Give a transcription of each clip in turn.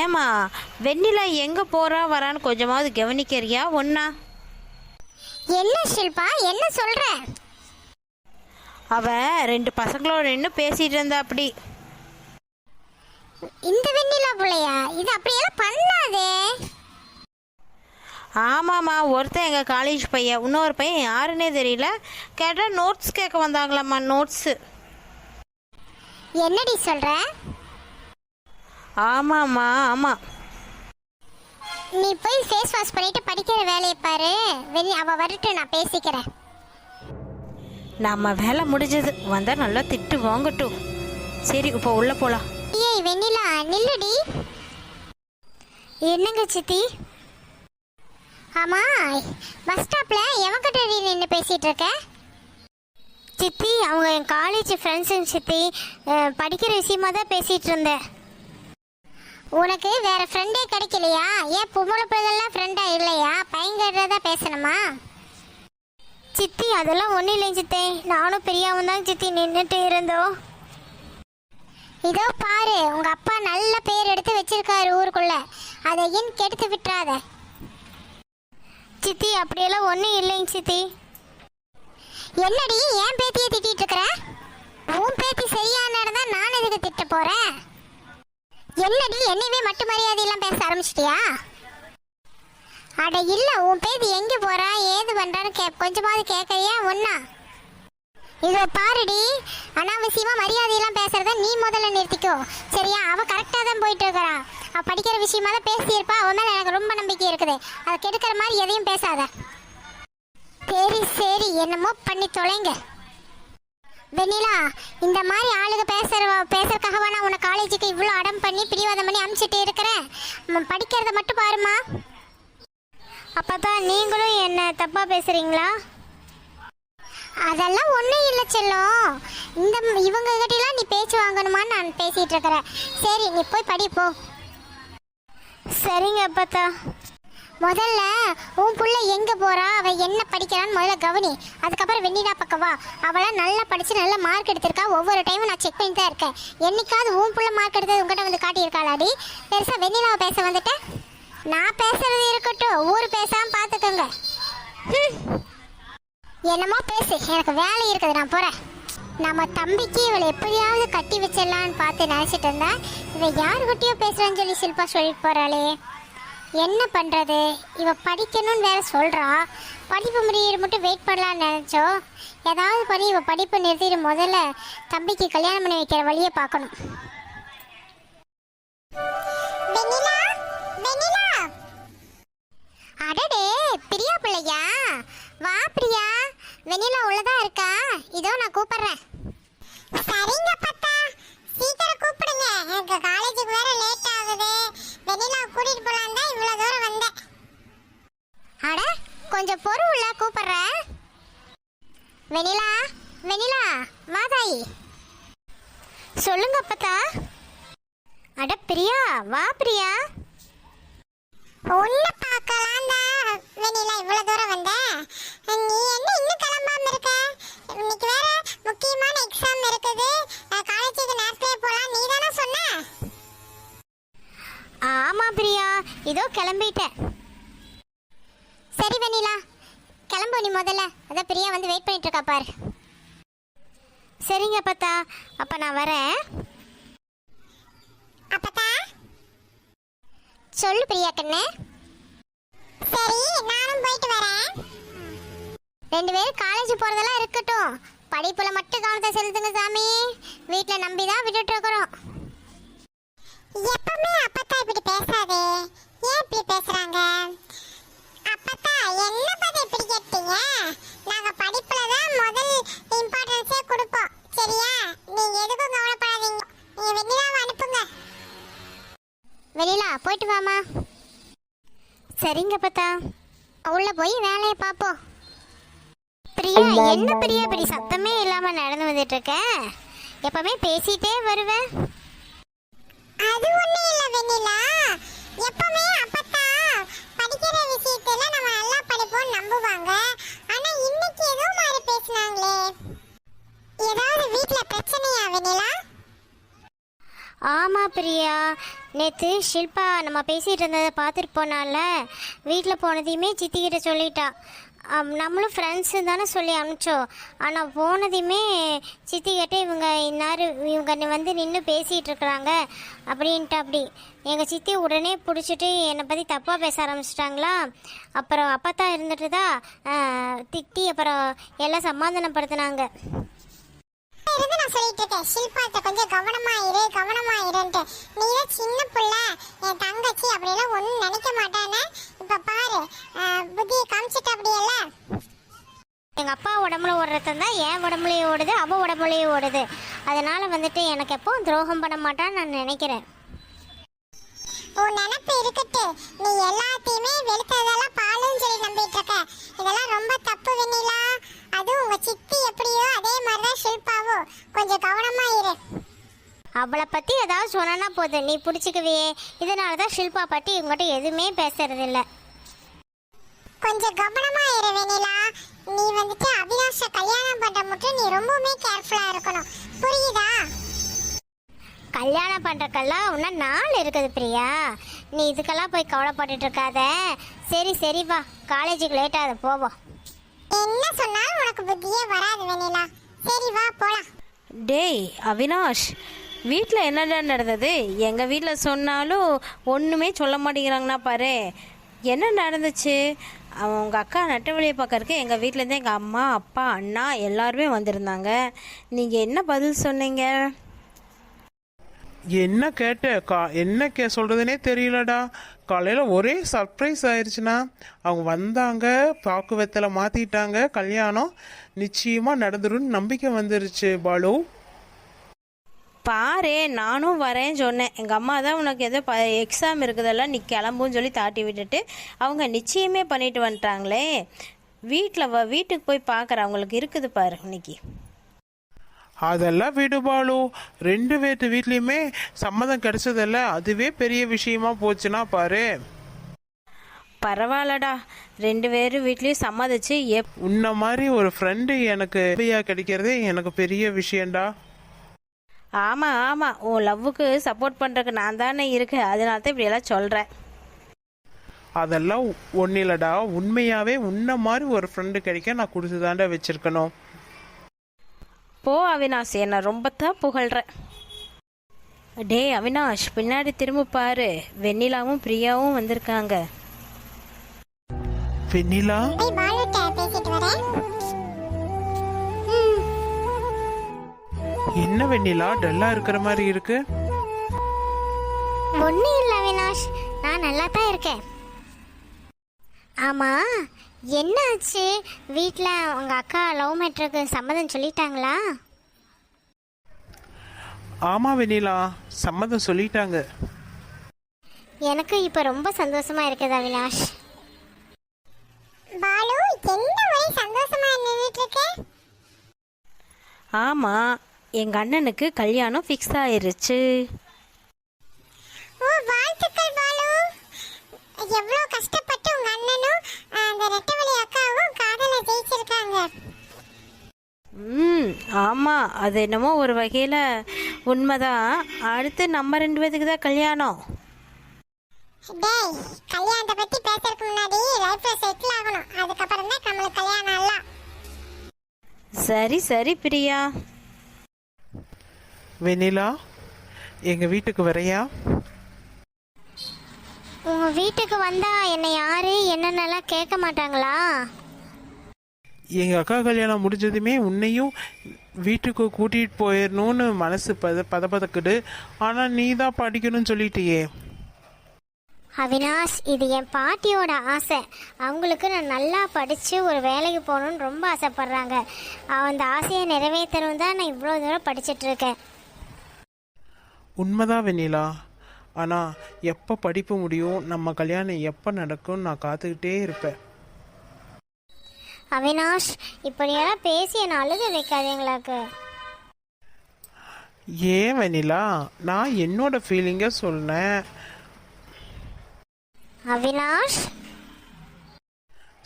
ஏமா வெண்ணிலா எங்கே போகிறா வரான்னு கொஞ்சமாவது கவனிக்கிறியா? ஒன்றா என்ன ஷில்பா என்ன சொல்ற? அவ ரெண்டு பசங்களோட நின்று பேசிகிட்டு இருந்தா அப்படி. இந்த வெண்ணிலா பிள்ளையா? இது அப்படியெல்லாம் பண்ணாதே. ஆமாம்மா ஒருத்தன் எங்கள் காலேஜ் பையன் இன்னொரு பையன் யாருன்னே தெரியல. கேட்டால் நோட்ஸ் கேட்க வந்தாங்களாம்மா நோட்ஸு என்னடி சொல்ற? ஆமாம்மா ஆமாம் நீ போய் ஃபேஸ் வாஷ் பண்ணிட்டு படிக்கிற வேலையை பாரு. வெளி அவ வரட்டும் நான் பேசிக்கிறேன். நம்ம வேலை முடிஞ்சது. வந்தால் நல்லா திட்டு வாங்கட்டும். சரி இப்போ உள்ளே போகலாம் ஏய் வெண்ணிலா நில்லுடி. என்னங்க சித்தி? ஆமா பஸ் ஸ்டாப்ல எவன்கிட்ட நின்று பேசிட்டு இருக்க? சித்தி அவங்க என் காலேஜ் ஃப்ரெண்ட்ஸுங்க சித்தி அஹ், படிக்கிற விஷயமா தான் பேசிட்டு இருந்தேன். உனக்கு வேற ஃப்ரெண்டே கிடைக்கலையா? ஏன் பொம்பளை பிள்ளைகள்லாம் ஃப்ரெண்டா இல்லையா? பயங்கரதா பேசணுமா? சித்தி அதெல்லாம் ஒன்றும் இல்லை சித்தி. நானும் பெரியாவும் தான் சித்தி நின்றுட்டு இருந்தோம். இதோ பாரு உங்க அப்பா நல்ல பேர் எடுத்து வச்சிருக்காரு ஊருக்குள்ள. அதை ஏன் கெடுத்து விட்டுறாத? சித்தி அப்படியெல்லாம் ஒன்றும் இல்லைங்க சித்தி. என்னடி ஏன் பேத்தியை திட்டிட்டு இருக்கிற? உன் பேத்தி சரியான தான் நான் எதுக்கு திட்ட போறேன்? என்னடி என்னையவே மட்டு மரியாதை எல்லாம் பேச ஆரம்பிச்சிட்டியா? அட இல்ல உன் பேத்தி எங்க போறா ஏது பண்றான்னு கே கொஞ்சமாவது கேட்கறியா ஒன்னா இதோ பாருடி அனாவசியமா மரியாதையெல்லாம் பேசுறத நீ முதல்ல நிறுத்திக்கோ. சரியா? அவ கரெக்டா தான் போயிட்டு இருக்கறா அவ படிக்கிற விஷயமா தான் பேசியிருப்பா அவன் மேல எனக்கு ரொம்ப நம்பிக்கை இருக்குது. அதை கெடுக்கிற மாதிரி எதையும் பேசாத. சரி சரி என்னமோ பண்ணி தொலைங்க. வெண்ணிலா இந்த மாதிரி ஆளுங்க பேசுற பேசுறதுக்காகவா நான் உன்னை காலேஜுக்கு இவ்வளோ அடம் பண்ணி பிடிவாதம் பண்ணி அனுப்பிச்சிட்டு இருக்கிறேன்? படிக்கிறத மட்டும் பாருமா அப்பதான் நீங்களும் என்ன தப்பா பேசுறீங்களா? அதெல்லாம் ஒன்றும் இல்லை செல்லம். இந்த இவங்க கிட்டலாம் நீ பேச்சு வாங்கணுமான்னு நான் பேசிட்டு இருக்கிறேன். சரி நீ போய் படி போ. சரிங்க அப்பத்தா. முதல்ல உன் புள்ள எங்க அவ என்ன படிக்கிறான்னு முதல்ல கவனி. அதுக்கப்புறம் வெண்ணிலா பக்கம் வா. அவளாம் நல்லா படித்து நல்ல மார்க் எடுத்திருக்கா. ஒவ்வொரு டைமும் நான் செக் பண்ணி தான் இருக்கேன். என்னைக்காவது உன் புள்ள மார்க் எடுத்தது உங்ககிட்ட வந்து காட்டியிருக்காளாடி? பெருசாக வெண்ணிலாவை பேச வந்துட்டேன் நான் பேசுறது இருக்கட்டும். ஊர் பேசாமல் பார்த்துக்கோங்க என்னமோ பேசு. எனக்கு வேலை இருக்குது. நான் போகிறேன் நம்ம தம்பிக்கு இவளை எப்படியாவது கட்டி வச்சிடலான்னு பார்த்து நினச்சிட்டு இருந்தேன். இவள் யார் பேசுகிறேன்னு சொல்லி சில்பா சொல்லிட்டு போகிறாளே என்ன பண்ணுறது இவ படிக்கணும்னு வேற சொல்கிறா படிப்பு முடியிற மட்டும் வெயிட் பண்ணலாம்னு நினச்சோம். ஏதாவது பண்ணி இவ படிப்பை நிறுத்திட்டு முதல்ல தம்பிக்கு கல்யாணம் பண்ணி வைக்கிற வழியை பார்க்கணும். வெண்ணிலா? வெண்ணிலா? அடடே பிரியா பிள்ளையா? வா பிரியா. வெண்ணிலா உள்ளதா இருக்கா? இதோ நான் கூப்பிடுறேன். சரிங்க பத்தா சீக்கிரம் கூப்பிடுங்க எனக்கு காலேஜுக்கு வேற லேட் ஆகுது வெண்ணிலா கூட்டிட்டு போலாம் தான் இவ்வளவு தூரம் வந்தேன் அட கொஞ்சம் பொறுவுல கூப்பிடுறேன் வெண்ணிலா வெண்ணிலா வா தாயி சொல்லுங்க அப்பத்தா அட பிரியா வா பிரியா. உன்னை பார்க்கலாம் தான் வெளியில இவ்வளவு தூரம் வந்தேன் நீ என்ன இன்னும் கிளம்பாம இருக்க? இன்னைக்கு வேற முக்கியமான எக்ஸாம் இருக்குது. காலேஜுக்கு நேரத்திலே போலாம். நீ தானே சொன்ன? ஆமா பிரியா. இதோ கிளம்பிட்டேன். சரி வெண்ணிலா கிளம்பு நீ முதல்ல. அதான் பிரியா வந்து வெயிட் பண்ணிட்டு இருக்கா பாரு. சரிங்க அப்பத்தா. அப்ப நான் வரேன் அப்பத்தா சொல்லு பிரியா கண்ணு. சரி நானும் போயிட்டு வரேன். ரெண்டு பேரும் காலேஜ் போறதெல்லாம் இருக்கட்டும். படிப்புல மட்டும் கவனத்தை செலுத்துங்க சாமி. வீட்ல நம்பி தான் விட்டுட்டு இருக்கிறோம். எப்பவுமே அப்பத்தா இப்படி பேசாதே. ஏன் இப்படி பேசுறாங்க? அப்பத்தா என்ன பத்தி இப்படி கேட்டீங்க? நாங்க படிப்புல தான் முதல் இம்பார்ட்டன்ஸே கொடுப்போம். சரியா? நீங்க எதுக்கும் கவலைப்படாதீங்க. நீங்க வெண்ணிலாவை அனுப்புங்க. வெளியில போயிட்டு வாமா சரிங்க பத்தா. உள்ள போய் வேலையை பார்ப்போம். பிரியா என்ன பிரியா இப்படி சத்தமே இல்லாம நடந்து வந்துட்டு இருக்க? எப்பவுமே பேசிட்டே வருவேன் அது ஒண்ணு இல்ல வெண்ணிலா. எப்பவுமே அப்பத்தா படிக்கிற விஷயத்துல நம்ம நல்லா படிப்போம் நம்புவாங்க. ஆனா இன்னைக்கு ஏதோ மாதிரி பேசுனாங்களே. ஏதாவது வீட்ல பிரச்சனையா வெண்ணிலா? ஆமாம் பிரியா. நேற்று ஷில்பா நம்ம பேசிகிட்டு இருந்ததை பார்த்துட்டு போனால வீட்டில் போனதையுமே சித்திக்கிட்ட சொல்லிட்டா. நம்மளும் ஃப்ரெண்ட்ஸு தானே சொல்லி அனுப்பிச்சோம். ஆனால் போனதையுமே சித்திக்கிட்ட இவங்க இந்நேரம் இவங்க வந்து நின்று பேசிகிட்டு இருக்கிறாங்க அப்படின்ட்டு அப்படி. எங்கள் சித்தி உடனே பிடிச்சிட்டு என்னை பற்றி தப்பாக பேச ஆரம்பிச்சிட்டாங்களா? அப்புறம் அப்பா இருந்துட்டு தான் திட்டி அப்புறம் எல்லாம் சமாதானப்படுத்தினாங்க. இருந்து நான் சொல்லிட்டு இருக்கேன். ஷில்பாட்ட கொஞ்சம் கவனமா இரு கவனமா இருன்ட்டு நீ தான் சின்ன புள்ள என் தங்கச்சி அப்படிலாம் ஒன்றும் நினைக்க மாட்டானே? இப்ப பாரு புத்தி புத்தியை காமிச்சிட்டு அப்படியல்ல? எங்க அப்பா உடம்புல ஓடுறதும் தான் என் உடம்புலயே ஓடுது அவ உடம்புலயே ஓடுது. அதனால வந்துட்டு எனக்கு எப்போ துரோகம் பண்ண மாட்டான்னு நான் நினைக்கிறேன். உன் நினப்பு இருக்கட்டு நீ எல்லாத்தையுமே வெளுத்ததெல்லாம் சொன்னா போதும் நீ பிடிச்சிக்குவே இதனால தான் ஷில்பா பத்தி உங்ககிட்ட எதுவுமே பேசுறது இல்ல கொஞ்சம் கவனமா இரு வெண்ணிலா. நீ வந்துட்டு அவினாஷ கல்யாணம் பண்ற மட்டும் நீ ரொம்பவுமே கேர்ஃபுல்லா இருக்கணும். புரியுதா? கல்யாணம் பண்ணுறக்கெல்லாம் இன்னும் நாள் இருக்குது பிரியா. நீ இதுக்கெல்லாம் போய் கவலைப்பட்டுட்டு இருக்காத. சரி சரி வா. காலேஜுக்கு லேட் ஆகுது போவோம் என்ன சொன்னாலும் உனக்கு புத்தியே வராது வெண்ணிலா. சரி வா போலாம். டேய் அவினாஷ். வீட்டில் என்னடா நடந்தது? எங்கள் வீட்டில் சொன்னாலும் ஒன்றுமே சொல்ல மாட்டேங்கிறாங்கண்ணா பாரு. என்ன நடந்துச்சு? அவன் உங்கள் அக்கா நட்டவழியை பார்க்கறக்கு எங்கள் வீட்டிலேருந்து எங்கள் அம்மா அப்பா அண்ணா எல்லாருமே வந்திருந்தாங்க. நீங்கள் என்ன பதில் சொன்னீங்க? என்ன கேட்ட? கா என்ன கே சொல்கிறதுனே தெரியலடா. காலையில் ஒரே சர்ப்ரைஸ் ஆயிடுச்சுன்னா அவங்க வந்தாங்க பாக்கு வெத்தலை மாற்றிட்டாங்க கல்யாணம் நிச்சயமாக நடந்துரும்னு நம்பிக்கை வந்துருச்சு பாலு. பாரு நானும் வரேன்னு சொன்னேன். எங்கள் அம்மா தான் உனக்கு ஏதோ ப எக்ஸாம் இருக்குதெல்லாம் நீ கிளம்புன்னு சொல்லி தாட்டி விட்டுட்டு அவங்க நிச்சயமே பண்ணிட்டு வந்துட்டாங்களே. வீட்டில் வ வீட்டுக்கு போய் பார்க்குறேன் அவங்களுக்கு இருக்குது பாரு இன்னைக்கு. அதெல்லாம் விடு பாலு. ரெண்டு பேர்த்து வீட்லேயுமே சம்மதம் கிடைச்சதில்ல. அதுவே பெரிய விஷயமா போச்சுன்னா பாரு. பரவாயில்லடா. ரெண்டு பேரும் வீட்லேயும் சம்மதிச்சு எப் உன்ன மாதிரி ஒரு ஃப்ரெண்டு எனக்கு கிடைக்கிறதே எனக்கு பெரிய விஷயம்டா. ஆமாம் ஆமாம் உன் லவ்வுக்கு சப்போர்ட் பண்ணுறதுக்கு நான் தானே இருக்கேன். அதனால தான் இப்படியெல்லாம் சொல்கிறேன் அதெல்லாம் ஒன்றும் இல்லைடா உண்மையாகவே உன்ன மாதிரி ஒரு ஃப்ரெண்டு கிடைக்க நான் கொடுத்து தாண்டா வச்சிருக்கணும். போ அவினாஷ். என்னை ரொம்ப தான் புகழ்கிறேன் டேய் அவினாஷ் பின்னாடி திரும்ப பாரு. வெண்ணிலாவும் பிரியாவும் வந்திருக்காங்க. வெண்ணிலா? என்ன வெண்ணிலா? டல்லா இருக்கிற மாதிரி இருக்கு. ஒன்றும் இல்லை அவினாஷ் நான் நல்லா தான் இருக்கேன். ஆமாம் என்ன ஆச்சு வீட்டில் உங்கள் அக்கா லவ் மேட்ருக்கு சம்மதம் சொல்லிட்டாங்களா? ஆமா வெண்ணிலா சம்மதம் சொல்லிட்டாங்க. எனக்கு இப்போ ரொம்ப சந்தோஷமா இருக்குது அவினாஷ் பாலு என்ன ஒரே சந்தோஷமா நின்றுட்டு ஆமாம் எங்கள் அண்ணனுக்கு கல்யாணம் ஃபிக்ஸ் ஆயிருச்சு. ஓ வாழ்த்துக்கள் பாலு. எவ்வளோ கஷ்டப்பட்டு உங்க அண்ணனும் அந்த ரெட்டவழி அக்காவும் காதல ஜெயிச்சிருக்காங்க. ம் ஆமாம் அது என்னமோ ஒரு வகையில் உண்மைதான். அடுத்து நம்ம ரெண்டு பேத்துக்கு தான் கல்யாணம். டேய் கல்யாணத்தை பத்தி பேசுறதுக்கு முன்னாடி லைஃப்ல செட்டில் ஆகணும். அதுக்கப்புறம் தான் நம்மளுக்கு கல்யாணம் எல்லாம். சரி சரி பிரியா. வெண்ணிலா எங்க வீட்டுக்கு வரையா? உங்க வீட்டுக்கு வந்தா என்னை யாரு என்னென்னலாம் கேட்க மாட்டாங்களா? எங்க அக்கா கல்யாணம் முடிஞ்சதுமே உன்னையும் வீட்டுக்கு கூட்டிட்டு போயிடணும்னு மனசு பத பதப்பதக்குது ஆனா நீ தான் படிக்கணும்னு சொல்லிட்டியே. அவினாஷ் இது என் பாட்டியோட ஆசை. அவங்களுக்கு நான் நல்லா படித்து ஒரு வேலைக்கு போகணுன்னு ரொம்ப ஆசைப்பட்றாங்க. அந்த ஆசையை நிறைவேற்றணும் தான் நான் இவ்வளோ தூரம் படிச்சிட்டு இருக்கேன். உண்மைதான் வெண்ணிலா. ஆனா எப்போ படிப்பு முடியும் நம்ம கல்யாணம் எப்போ நடக்கும்னு நான் காத்துக்கிட்டே இருப்பேன். அவினாஷ் இப்படியெல்லாம் பேசி என்னை அழுக வைக்காதீங்களாக்கு. ஏன் வெண்ணிலா? நான் என்னோட ஃபீலிங்கை சொன்னேன் அவினாஷ்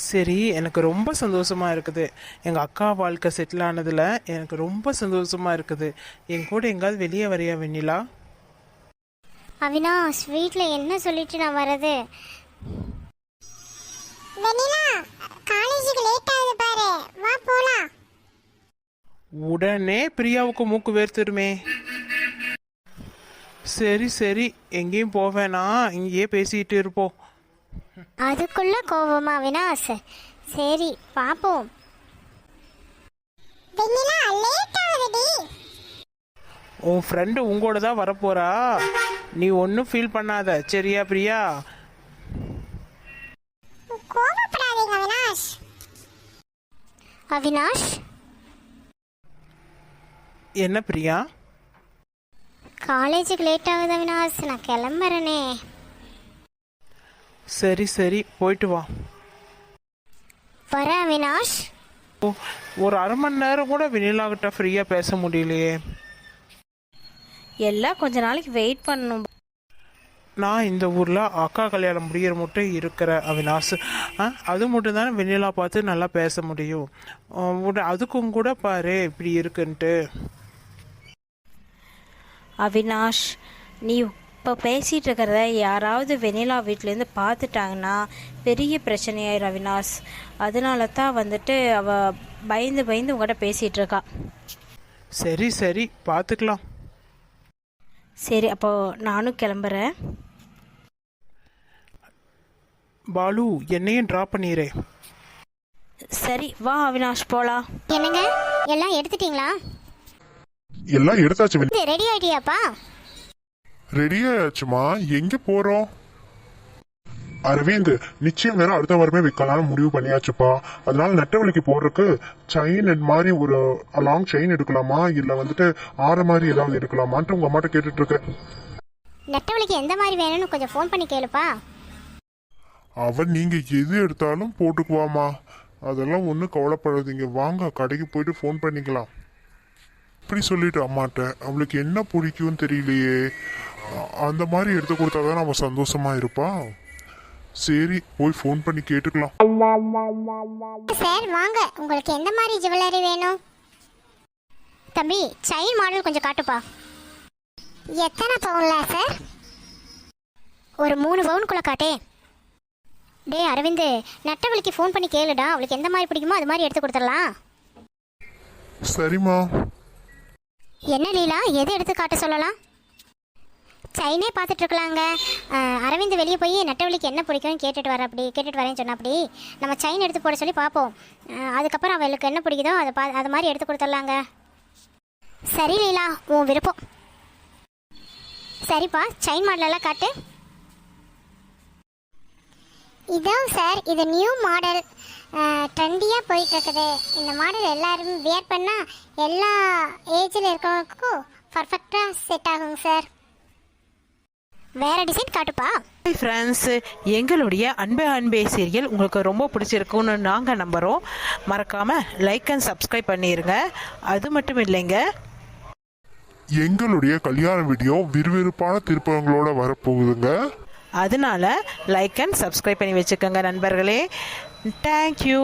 சரி எனக்கு ரொம்ப சந்தோஷமா இருக்குது. எங்க அக்கா வாழ்க்கை செட்டில் ஆனதுல எனக்கு ரொம்ப சந்தோஷமா இருக்குது. என் கூட எங்காவது வெளியே வரையா வெண்ணிலா? அவினாஷ் வீட்டில் என்ன சொல்லிட்டு நான் வர்றது? வெண்ணிலா காலேஜுக்கு லேட் ஆகுது பாரு. வா போலாம். உடனே பிரியாவுக்கு மூக்கு வேர்த்துருமே சரி சரி எங்கேயும் போவேனா இங்கேயே பேசிட்டு இருப்போம். அதுக்குள்ள கோவமா அவினாஷ் சரி பாப்போம். உன் ஃப்ரெண்டு உங்களோட தான் வரப்போறா. நீ ஒன்றும் ஃபீல் பண்ணாத. சரியா பிரியா? அவினாஷ். என்ன பிரியா? காலேஜுக்கு லேட் ஆகுது அவினாஷ். நான் கிளம்புறேனே. சரி சரி போயிட்டு வா. வர அவினாஷ். ஓ, ஒரு அரை மணி நேரம் கூட வினிலாகிட்ட ஃப்ரீயாக பேச முடியலையே. எல்லாம் கொஞ்ச நாளைக்கு வெயிட் பண்ணணும். நான் இந்த ஊரில் அக்கா கல்யாணம் முடிகிற மட்டும் இருக்கிற அவினாஷ். ஆ, அது மட்டும் தானே வெண்ணிலா பார்த்து நல்லா பேச முடியும். உட- அதுக்கும் கூட பாரு இப்படி இருக்குன்ட்டு. அவினாஷ் நீ இப்போ பேசிகிட்டு இருக்கிறத யாராவது வெனிலா வீட்டிலேருந்து பார்த்துட்டாங்கன்னா பெரிய பிரச்சனையாயிரும் அவினாஷ் அதனால தான் வந்துட்டு அவ பயந்து பயந்து உங்கள்கிட்ட பேசிகிட்டு இருக்கா சரி சரி பார்த்துக்கலாம். சரி அப்போ நானும் கிளம்புறேன். பாலு என்னையும் ட்ராப் பண்ணிடுறே சரி வா அவினாஷ் போகலாம் என்னங்க? எல்லாம் எடுத்துட்டீங்களா? எல்லாம் எடுத்தாச்சு. ரெடி ஆயிட்டியாப்பா? ரெடி ஆயாச்சுமா எங்க போறோம்? அரவிந்த் நிச்சயம் வேற அடுத்த வாரமே வைக்கலாம்னு முடிவு பண்ணியாச்சுப்பா. அதனால நெட்டவழிக்கு போறதுக்கு செயின் மாதிரி ஒரு லாங் செயின் எடுக்கலாமா? இல்ல வந்துட்டு ஆற மாதிரி ஏதாவது எடுக்கலாமான்ட்டு உங்க அம்மாட்ட கேட்டுட்டு இருக்கேன் நெட்டவழிக்கு எந்த மாதிரி வேணும்னு கொஞ்சம் ஃபோன் பண்ணி கேளுப்பா. அவன் நீங்க எது எடுத்தாலும் போட்டுக்குவாமா அதெல்லாம் ஒன்றும் கவலைப்படாதீங்க. வாங்க கடைக்கு போயிட்டு ஃபோன் பண்ணிக்கலாம். இப்படி சொல்லிட்டு அம்மாட்ட அவளுக்கு என்ன பிடிக்கும்னு தெரியலையே. அந்த மாதிரி எடுத்து கொடுத்தாதான் நம்ம சந்தோஷமா இருப்பா? சரி போய் ஃபோன் பண்ணி கேட்டுக்கலாம். சார் வாங்க. உங்களுக்கு எந்த மாதிரி ஜுவல்லரி வேணும்? தம்பி செயின் மாடல் கொஞ்சம் காட்டுப்பா. எத்தனை பவுன்ல சார் ஒரு மூணு பவுனுக்குள்ள காட்டே டேய் அரவிந்த் நெட்டவழிக்கு ஃபோன் பண்ணி கேளுடா. அவளுக்கு எந்த மாதிரி பிடிக்குமோ அது மாதிரி எடுத்து கொடுத்துடலாம். சரிம்மா. என்ன லீலா? எது எடுத்து காட்ட சொல்லலாம்? செயினே பார்த்துட்டு இருக்கலாங்க அரவிந்த் வெளியே போய் நெட்டவழிக்கு என்ன பிடிக்கும்னு கேட்டுட்டு வர அப்படி கேட்டுட்டு வரேன்னு சொன்ன அப்படி நம்ம செயின் எடுத்து போட சொல்லி பார்ப்போம். அதுக்கப்புறம் அவளுக்கு என்ன பிடிக்குதோ அதை பா அது மாதிரி எடுத்து கொடுத்துடலாங்க. சரி லீலா உன் விருப்பம். சரிப்பா செயின் மாடலெல்லாம் காட்டு. இதான் சார் இது நியூ மாடல். ட்ரெண்டியாக போயிட்டுருக்குது. இந்த மாடல் எல்லாரும் வியர் பண்ணால் எல்லா ஏஜில் இருக்கிறவங்களுக்கும் பர்ஃபெக்டாக செட் ஆகுங்க சார். வேற டிசைன் காட்டுப்பா. ஹாய் ஃப்ரெண்ட்ஸ் எங்களுடைய அன்பே அன்பே சீரியல் உங்களுக்கு ரொம்ப பிடிச்சிருக்குன்னு நாங்கள் நம்புகிறோம் மறக்காமல் லைக் அண்ட் சப்ஸ்கிரைப் பண்ணிடுங்க அது மட்டும் இல்லைங்க. எங்களுடைய கல்யாண வீடியோ விறுவிறுப்பான திருப்பங்களோட வரப்போகுதுங்க. அதனால லைக் அண்ட் சப்ஸ்கிரைப் பண்ணி வச்சுக்கோங்க நண்பர்களே. தேங்க்யூ